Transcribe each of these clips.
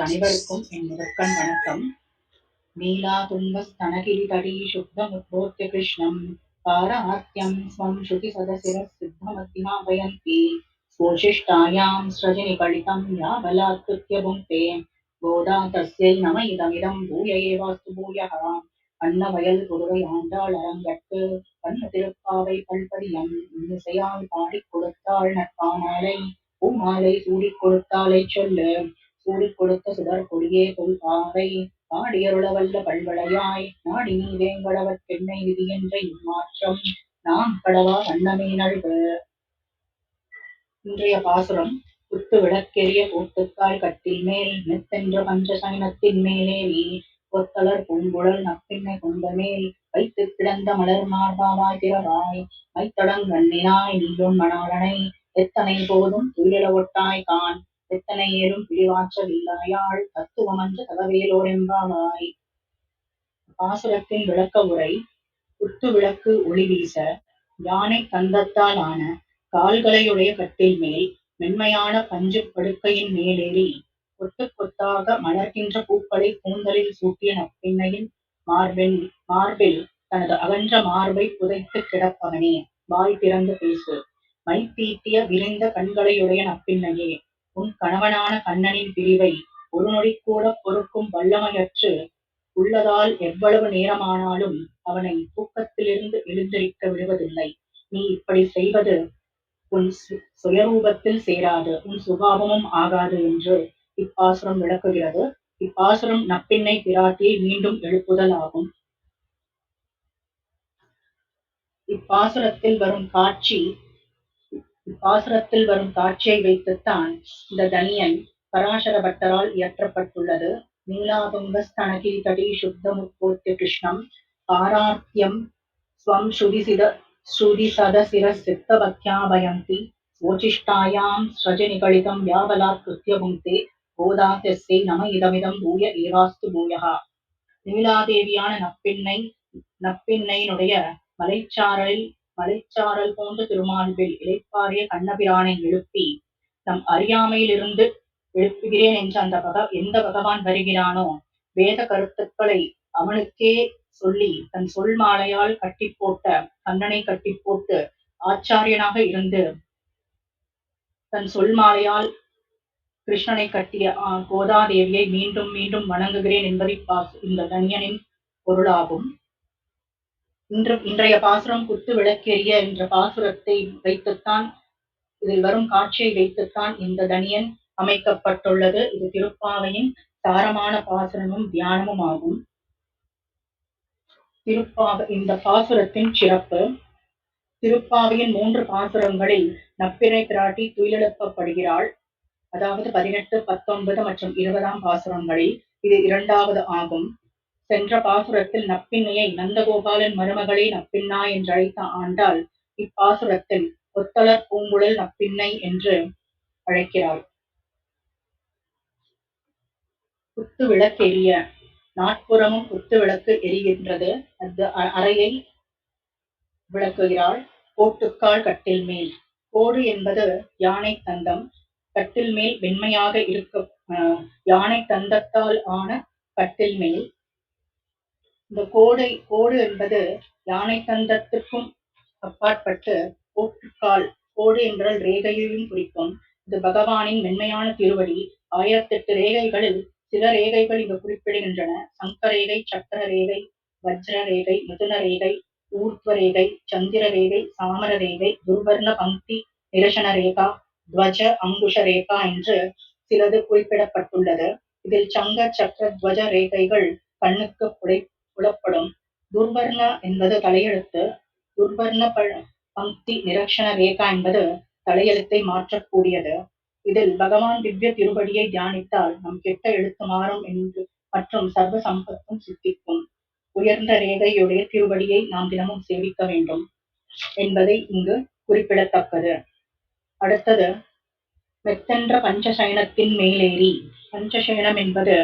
நேயர்கள் அனைவருக்கும் என் முதற்கண் வணக்கம். நீலா துன்பஸ்தனகிரிதடி சுப்தமுத்போர்த்திய கிருஷ்ணம். பாராத்யம் ஸ்வம் ஸ்ருதி சதசிர சித்தமத்தினா வயந்தி ஸ்வோஷிஷ்டாயாம் ஸ்ரஜனிகழிதம் யாவலாத்கிருத்ய புங்க்தே போதா தஸ்யை நம இதமிதம் பூய ஏவாஸ்து பூயः அன்னவயல் புதுவை ஆண்டாள் அரங்கற்கு கண்ணு திருப்பாவை பல்பதியம். இன்னிசையால் பாடிக் கொடுத்தாள் நட்பானாலை பூமாலை சூடி கொடுத்தாலை சொல்லு. சூடிக் கொடுத்த சுடர் கொடியே கொள்பாவை பாடியருளவல்ல பல்வளையாய். நாடி நீ வேங்கடவற் பெண்ணை விதி என்ற இம்மாற்றம். நாம் கடவா வண்ணமே இன்றைய பாசுரம் குத்து விளக்கெரிய கூட்டுக்கால் கட்டில் மேல் மெத்தென்ற பஞ்ச மேலே நீ கொத்தலர் பூங்குழல் நப்பின்னை கொண்ட மேல் வைத்து கிடந்த மலர் மார்பாவாய் திறவாய் மைத்தடங்கண்ணினாய் நீயும் மணாளனை. எத்தனை போதும் துயில ஒட்டாய் கான் எத்தனை ஏறும் பிடிவாற்றல் இல்லாயாள் தத்துவமன்ற தகவேலோரெம்பாவாய் பாசுரத்தின் விளக்க உரை குத்து விளக்கு ஒளி வீச யானை தந்தத்தால் ஆன கால்களையுடைய கட்டில் மேல் மென்மையான பஞ்சு படுக்கையின் மேலேறி கொத்து கொத்தாக மலர்கின்ற பூக்களை கூந்தலில் சூட்டிய நப்பெண்ணையின் மார்பின் மார்பில் தனது அகன்ற மார்பை புதைத்து கிடப்பவனே. வாய் திறந்து பேசு. மை தீட்டிய விரிந்த கண்களையுடைய நப்பின்னையே உன் கணவனான கண்ணனின் பிரிவை ஒரு நொடி கூட பொறுக்கும் வல்லமையற்று உள்ளதால் எவ்வளவு நேரமானாலும் அவனை தூக்கத்திலிருந்து எழுந்திருக்க விடுவதில்லை. நீ இப்படி செய்வது உன் சுயரூபத்தில் சேராது. உன் சுபாவமும் ஆகாது என்று இப்பாசுரம் விளக்குகிறது. இப்பாசுரம் நப்பின்னை பிராட்டியை மீண்டும் எழுப்புதல் ஆகும். இப்பாசுரத்தில் வரும் காட்சி பாசுரத்தில் வரும் காட்சியை வைத்துத்தான் இந்த தனியன் பராசர பட்டரால் இயற்றப்பட்டுள்ளது. நீலாதுங்கஸ்தனகி தடி சுத்தமுற்போத்திய கிருஷ்ணம் பாரார்த்தியம் ஸ்வம் ஸ்ருதிசித ஸ்ருதிசதசிர சித்தபக்யாபயந்தி ஓச்சிஷ்டாயாம் ஸ்ரஜநிகழிதம் யாவலாத் கிருத்திய புங்கே கோதாத்தஸ்யை நம இதமிதம் பூய ஏவாஸ்து பூயகா. நீலாதேவியான நப்பின்னை நப்பின்னையினுடைய மலைச்சாரலில் மலைச்சாரல் போன்ற திருமார்பில் இலைப்பாரிய கண்ணபிரானை எழுப்பி தம் அறியாமையிலிருந்து எழுப்புகிறேன் என்று அந்த பக எந்த பகவான் வருகிறானோ வேத கருத்துக்களை அவனுக்கே சொல்லி தன் சொல் மாலையால் கட்டி போட்ட கண்ணனை கட்டி போட்டு ஆச்சாரியனாக இருந்து தன் சொல் மாலையால் கிருஷ்ணனை கட்டிய கோதாதேவியை மீண்டும் மீண்டும் வணங்குகிறேன் என்பதை இந்த தன்யனின் பொருளாகும். இன்று இன்றைய பாசுரம் குத்து விளக்கெரிய என்ற பாசுரத்தை வைத்துத்தான் இதில் வரும் காட்சியை வைத்துத்தான் இந்த தனியன் அமைக்கப்பட்டுள்ளது. இது திருப்பாவையின் சாரமான பாசுரமும் தியானமும் ஆகும் திருப்பாவை இந்த பாசுரத்தின் சிறப்பு திருப்பாவையின் மூன்று பாசுரங்களில் நப்பிரை பிராட்டி துயிலெழுப்பப்படுகிறாள். அதாவது பதினெட்டு பத்தொன்பது மற்றும் இருபதாம் பாசுரங்களில் இது இரண்டாவது ஆகும். சென்ற பாசுரத்தில் நப்பின்னையை நந்தகோபாலன் மருமகளே நப்பின்னா என்று அழைத்த ஆண்டாள் இப்பாசுரத்தில் ஒத்தலர் பூங்குழல் நப்பின்னை என்று அழைக்கிறாள். குத்து விளக்கு எரிய நாட்புறமும் குத்து விளக்கு எரிகின்றது அந்த அறையை விளக்குகிறாள். கோட்டுக்கால் கட்டில் மேல். கோடு என்பது யானை தந்தம். கட்டில் மேல் வெண்மையாக இருக்க யானை தந்தத்தால் ஆன கட்டில் மேல். இந்த கோடை கோடு என்பது யானை தந்தத்திற்கும் அப்பாற்பட்டு கோட்டுக்கால் கோடு என்றால் ரேகையையும் குறிக்கும். இது பகவானின் மென்மையான திருவடி. ஆயிரத்தெட்டு ரேகைகளில் சில ரேகைகள் இங்கு குறிப்பிடுகின்றன. சங்க ரேகை சக்கர ரேகை வஜ்ர ரேகை மிதுன ரேகை ஊர்த்வ ரேகை சந்திர ரேகை சாமர ரேகை துர்வர்ண பங்கி நிரசன ரேகா துவஜ அங்குஷ ரேகா என்று சிலது குறிப்பிடப்பட்டுள்ளது. இதில் சங்க சக்கர துவஜ ரேகைகள் கண்ணுக்கு புடை புலப்படும். துர்வர்ண என்பது தலையெழுத்து. துர்வர்ண பங்கி நிரக்ஷண ரேகா என்பது தலையெழுத்தை மாற்றக்கூடியது. இதில் பகவான் திவ்ய திருவடியை தியானித்தால் நம் கெட்ட எழுத்து மாறும் என்று மற்றும் சர்வ சம்பத்தும் சித்திக்கும். உயர்ந்த ரேகையுடைய திருவடியை நாம் தினமும் சேவிக்க வேண்டும் என்பதை இங்கு குறிப்பிடத்தக்கது. அடுத்தது மெத்தென்ற பஞ்சசயனத்தின் மேலேறி. பஞ்சசயனம் என்பது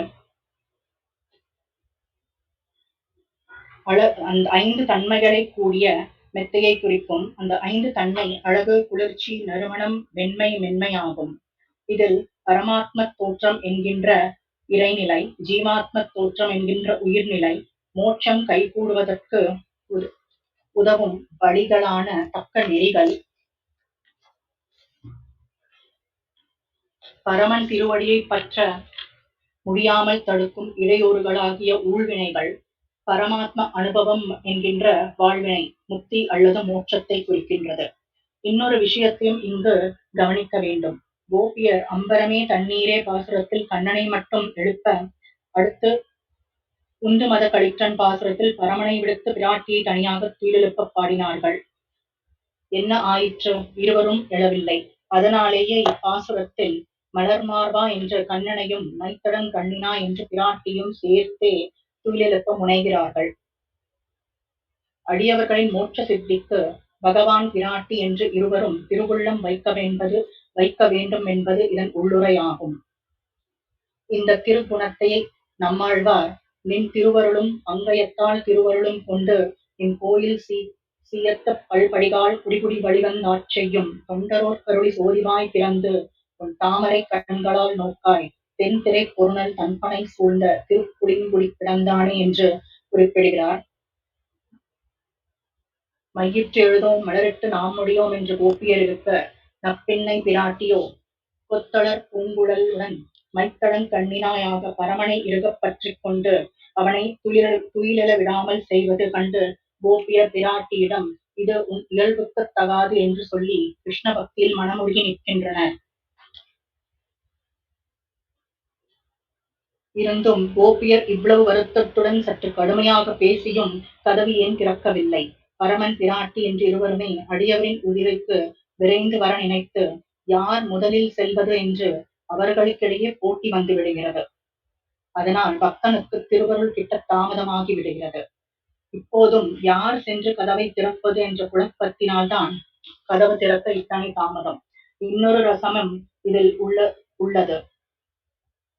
அழ அந்த ஐந்து தன்மைகளை கூடிய மெத்தையை குறிக்கும் அந்த ஐந்து தன்மை அழகு குளிர்ச்சி நறுமணம் வெண்மை மென்மையாகும். இதில் பரமாத்ம தோற்றம் என்கின்ற இறைநிலை ஜீவாத்ம தோற்றம் என்கின்ற உயிர்நிலை மோட்சம் கைகூடுவதற்கு உதவும் வழிகளான தக்க நெறிகள். பரமன் திருவடியை பற்ற முடியாமல் தடுக்கும் இடையூறுகளாகிய ஊழ்வினைகள். பரமாத்ம அனுபவம் என்கின்ற வாழ்வினை முக்தி அல்லது மோட்சத்தை குறிக்கின்றது. இன்னொரு விஷயத்தையும் இங்கு கவனிக்க வேண்டும். கோபியர் அம்பரமே தண்ணீரே பாசுரத்தில் கண்ணனை மட்டும் எழுப்ப அடுத்து உந்து மத கழிற்றன் பாசுரத்தில் பரமனை விடுத்து பிராட்டியை தனியாக துயிலெழுப்ப பாடினார்கள். என்ன ஆயிற்று? இருவரும் எழவில்லை. அதனாலேயே இப்பாசுரத்தில் மலர்மார்வா என்ற கண்ணனையும் மைத்தடன் கண்ணினா என்று பிராட்டியும் சேர்த்தே துயிலெழுப்ப முனைகிறார்கள். அடியவர்களின் மோட்ச சித்திக்கு பகவான் பிராட்டி என்று இருவரும் திருவுள்ளம் வைக்க வேண்டது வைக்க வேண்டும் என்பது இதன் உள்ளுரையாகும். இந்த திருக்குணத்தை நம்மாழ்வார் நின் திருவருளும் அங்கயத்தால் திருவருளும் கொண்டு நின் கோயில் சீ சீயத்த பல்படிகால் குடிகுடி வழிவந்தாற் செய்யும் தொண்டரோர் கருளி சோதிவாய் பிறந்து உன் தாமரை கண்களால் நோக்காய். தென்திரை பொருணல் தன்பனை சூழ்ந்த திருப்புளிங்குடி பிறந்தானே என்று குறிப்பிடுகிறார். மையிற்று எழுதோம் மலரிட்டு நாமுடையோம் என்று கோப்பியர் இருக்க நப்பெண்ணை பிராட்டியோ கொத்தளர் பூங்குழலுடன் மைத்தடன் கண்ணினாயாக பரமனை இறுகப் கொண்டு அவனை துயில துயிலெழ விடாமல் செய்வது கண்டு கோபியர் பிராட்டியிடம் இது உன் இயல்புக்குத் தகாது என்று சொல்லி கிருஷ்ண பக்தியில் மனமுருகி நிற்கின்றனர். இருந்தும் கோபியர் இவ்வளவு வருத்தத்துடன் சற்று கடுமையாக பேசியும் கதவு ஏன் திறக்கவில்லை? பரமன் பிராட்டி என்று இருவருமே அடியவரின் உயிருக்கு விரைந்து வர நினைத்து யார் முதலில் செல்வது என்று அவர்களுக்கிடையே போட்டி வந்து விடுகிறது. அதனால் பக்தனுக்கு திருவருள் கிட்ட தாமதமாகி விடுகிறது. இப்போதும் யார் சென்று கதவை திறப்பது என்ற குழப்பத்தினால்தான் கதவு திறக்க இத்தனை தாமதம். இன்னொரு ரசமும் இதில் உள்ள உள்ளது.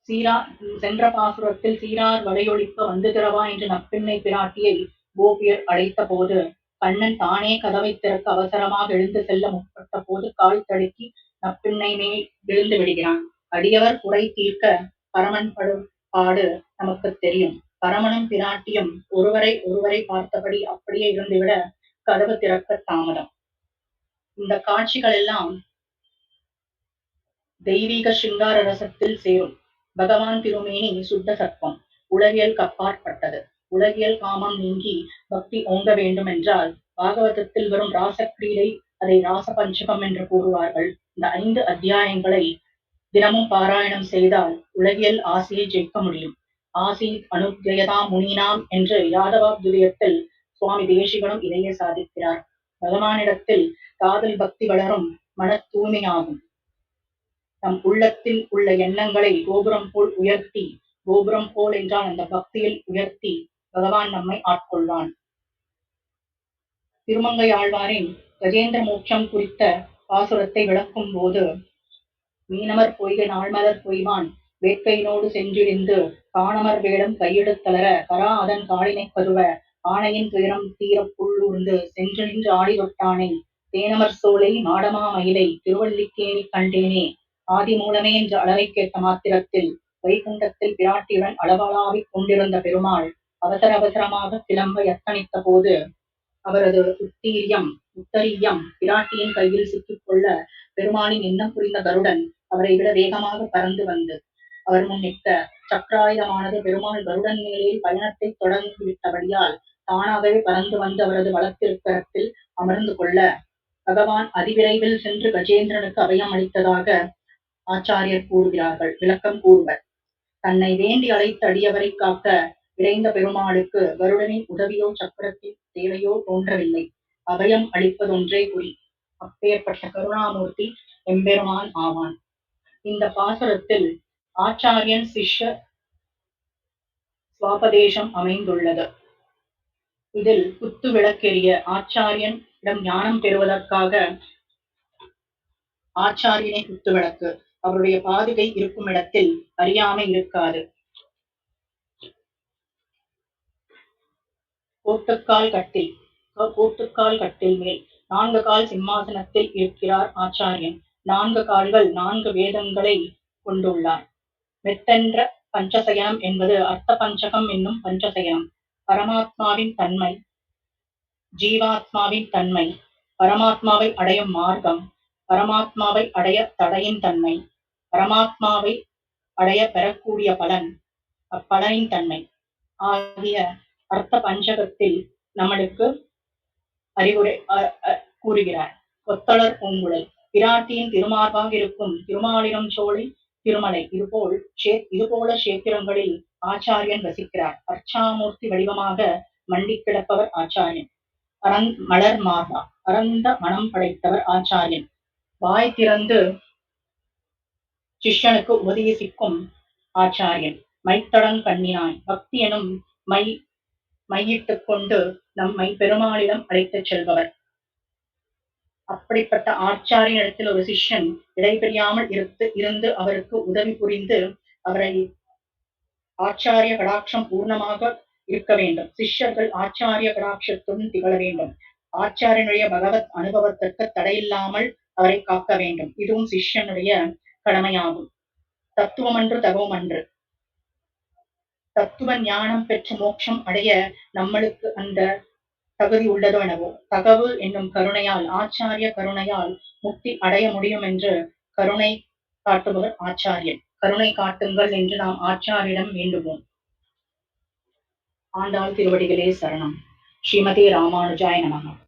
சீரா சென்ற பாசுரத்தில் சீரார் வலையொழிக்க வந்து திறவா என்று நப்பெண்ணை பிராட்டியை கோபியர் அழைத்த போது கண்ணன் தானே கதவை திறக்க அவசரமாக எழுந்து செல்ல முற்பட்ட போது கால் தடுக்கி நப்பிண்ணை மேல் விழுந்து விடுகிறான். அடியவர் குறை தீர்க்க பரமன் படும் பாடு நமக்கு தெரியும். பரமனும் பிராட்டியும் ஒருவரை ஒருவரை பார்த்தபடி அப்படியே இருந்துவிட கதவு திறக்க தாமதம். இந்த காட்சிகள் எல்லாம் தெய்வீக சிங்கார ரசத்தில் சேரும். பகவான் திருமேனி சுத்த சர்ப்பம். உலகியல் கப்பாற்பட்டது. உலகியல் காமம் நீங்கி பக்தி ஓங்க வேண்டும் என்றால் பாகவதத்தில் வரும் ராசக்கிரீடை அதை ராச பஞ்சகம் என்று கூறுவார்கள். இந்த ஐந்து அத்தியாயங்களை தினமும் பாராயணம் செய்தால் உலகியல் ஆசையை ஜெயிக்க முடியும். ஆசி அனுஜயதா முனினாம் என்று யாதவாத்யுதயத்தில் சுவாமி தேசிகனும் இதையே சாதிக்கிறார். பகவானிடத்தில் காதல் பக்தி வளரும் மன தூய்மையாகும். தம் உள்ளத்தில் உள்ள எண்ணங்களை கோபுரம் போல் உயர்த்தி கோபுரம் போல் என்றால் அந்த பக்தியில் உயர்த்தி பகவான் நம்மை ஆட்கொள்வான். திருமங்கை ஆழ்வாரின் கஜேந்திர மோட்சம் குறித்த பாசுரத்தை விளக்கும் போது மீனமர் பொய்கை நாள்மலர் பொய்வான் வேட்கையினோடு சென்றிழிந்து காணமர் வேடம் கையெடுத்தளர கரா அதன் காலினை கருவ ஆணையின் துயரம் தீர புள்ளூர்ந்து சென்று நின்று ஆடி தொட்டானே தேனமர் சோலை மாடமா மயிலை திருவல்லிக்கேணி கண்டேனே ஆதி மூலமே என்ற அளவை கேட்ட மாத்திரத்தில் வைகுண்டத்தில் பிராட்டியுடன் அளவலாவிக் கொண்டிருந்த பெருமாள் அவசர அவசரமாக கிளம்ப எத்தனித்த போது அவரது உத்தீரியம் உத்தரீயம் பிராட்டியின் கையில் சிக்கிக்கொள்ள பெருமாளின் எண்ணம் புரிந்த கருடன் அவரை விட வேகமாக பறந்து வந்து அவர் முன்னிட்ட சக்கராயுதமானது பெருமாள் கருடன் மேலே பயணத்தை தொடர்ந்து விட்டபடியால் தானாகவே பறந்து வந்து அவரது வளத்திருக்கரத்தில் அமர்ந்து கொள்ள பகவான் அதிவிரைவில் சென்று கஜேந்திரனுக்கு அபயம் அளித்ததாக ஆச்சாரியர் கூறுகிறார்கள் விளக்கம் கூறுவர். தன்னை வேண்டி அழைத்தடியவரை காக்க விரைந்த பெருமாளுக்கு வருடனின் உதவியோ சக்கரத்தின் தேவையோ தோன்றவில்லை. அபயம் அளிப்பதொன்றே குறி அப்பேற்பட்ட கருணாமூர்த்தி எம்பெருமான் ஆவான். இந்த பாசுரத்தில் ஆச்சாரியன் சிஷ்ய சுவாபதேசம் அமைந்துள்ளது. இதில் குத்து விளக்கெறிய ஆச்சாரியன் இடம் ஞானம் பெறுவதற்காக ஆச்சாரியனை குத்து விளக்கு. அவருடைய பாதுகை இருக்கும் இடத்தில் அறியாமை இருக்காது. கோட்டுக்கால் கட்டில் கோட்டுக்கால் கட்டில் மேல் நான்கு கால் சிம்மாசனத்தில் இருக்கிறார் ஆச்சாரியன். நான்கு கால்கள் நான்கு வேதங்களை கொண்டுள்ளார். மெத்தென்ற பஞ்சசயனம் என்பது அர்த்த பஞ்சகம் என்னும் பஞ்சசயனம். பரமாத்மாவின் தன்மை ஜீவாத்மாவின் தன்மை பரமாத்மாவை அடையும் மார்க்கம். பரமாத்மாவை அடைய தடையின் தன்மை. பரமாத்மாவை அடைய பெறக்கூடிய பலன் அப்பலனின் தன்மை. ஆகிய அர்த்த பஞ்சகத்தில் நம்மளுக்கு அறிவுரை கூறுகிறார். கொத்தளர் பூங்குழல். பிராட்டியின் திருமார்பாக இருக்கும் திருமாலினம் சோழி திருமலை இதுபோல் இதுபோல சேத்திரங்களில் ஆச்சாரியன் வசிக்கிறார். அர்ச்சாமூர்த்தி வடிவமாக மண்டி கிடப்பவர் ஆச்சாரியன். அறந் மலர் மாதா. அறந்த மனம் படைத்தவர் ஆச்சாரியன். வாய் திறந்து சிஷ்யனுக்கு உபதேசிக்கும் ஆச்சாரியன். மைத்தடன் கண்ணினாய் பக்தி எனும் மை மையிட்டுக் கொண்டு நம்மை பெருமாளிடம் அழைத்துச் செல்பவர். அப்படிப்பட்ட ஆச்சாரியனிடத்தில் ஒரு சிஷ்யன் இடைபெறியாமல் இருந்து இருந்து அவருக்கு உதவி புரிந்து அவரை ஆச்சாரிய கடாட்சம் பூர்ணமாக இருக்க வேண்டும். சிஷ்யர்கள் ஆச்சாரிய கடாட்சத்துடன் திகழ வேண்டும். ஆச்சாரியனுடைய பகவத் அனுபவத்திற்கு தடையில்லாமல் அவரை காக்க வேண்டும். இதுவும் சிஷ்யனுடைய கடமையாகும். தத்துவமன்று தகவமன்று தத்துவ ஞானம் பெற்று மோட்சம் அடைய நம்மளுக்கு அந்த தகுதி உள்ளதோ எனவோ தகவு என்னும் கருணையால் ஆச்சாரிய கருணையால் முக்தி அடைய முடியும் என்று கருணை காட்டுபவர் ஆச்சாரியன். கருணை காட்டுங்கள் என்று நாம் ஆச்சாரியிடம் வேண்டுவோம். ஆண்டாள் திருவடிகளே சரணம். ஸ்ரீமதி ராமானுஜாய நமகம்